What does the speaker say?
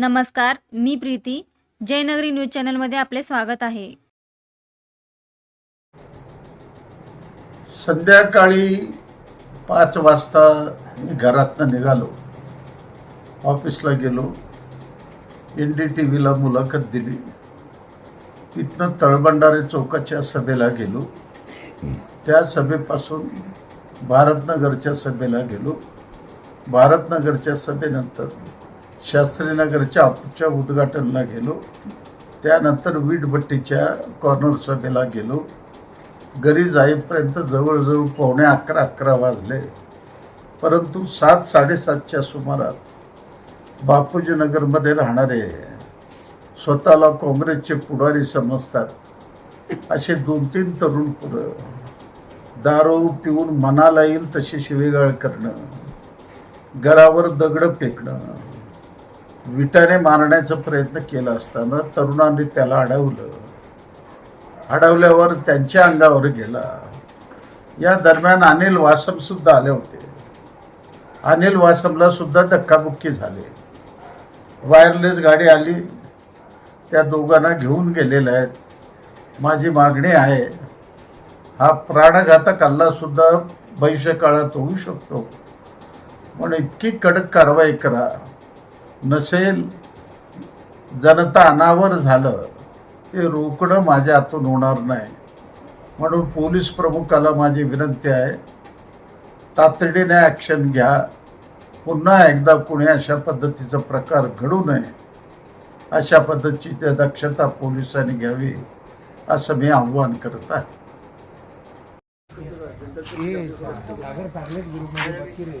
नमस्कार मी प्रीती. जयनगरी न्यूज चॅनलमध्ये आपले स्वागत आहे. संध्याकाळी पाच वाजता घरातनं निघालो. ऑफिसला गेलो. एन डी टी व्हीला मुलाखत दिली. तिथनं तळबंडारे चौकाच्या सभेला गेलो. त्या सभेपासून भारतनगरच्या सभेला गेलो. भारतनगरच्या सभेनंतर शास्त्रीनगरच्या आपच्या उद्घाटनला गेलो. त्यानंतर वीटभट्टीच्या कॉर्नर सभेला गेलो. घरी जाईपर्यंत जवळजवळ पावणे अकरा अकरा वाजले. परंतु सात साडेसातच्या सुमारास बापूजीनगरमध्ये राहणारे स्वतःला काँग्रेसचे पुढारी समजतात असे दोन तीन तरुण पुढं दारू पिऊन मनाला येईल तशी शिवेगाळ करणं घरावर दगडं फेकणं विटाने मारण्याचा प्रयत्न केला असताना तरुणांनी त्याला अडवलं. अडवल्यावर त्यांच्या अंगावर गेला. या दरम्यान अनिल वासम सुद्धा आले होते. अनिल वासमला सुद्धा धक्काबुक्की झाले. वायरलेस गाडी आली. त्या दोघांना घेऊन गेलेल्या आहेत. माझी मागणी आहे हा प्राणघातक हल्लासुद्धा भविष्यकाळात होऊ शकतो. म्हणून इतकी कडक कारवाई करा. नसेल जनता अनावर झालं ते रोकडं माझ्या हातून होणार नाही. म्हणून पोलीस प्रमुखाला माझी विनंती आहे तातडीने ॲक्शन घ्या. पुन्हा एकदा कुणी अशा पद्धतीचा प्रकार घडू नये अशा पद्धतीची ते दक्षता पोलिसांनी घ्यावी असं मी आव्हान करत आहे. सागर पार्लेट ग्रुपमध्ये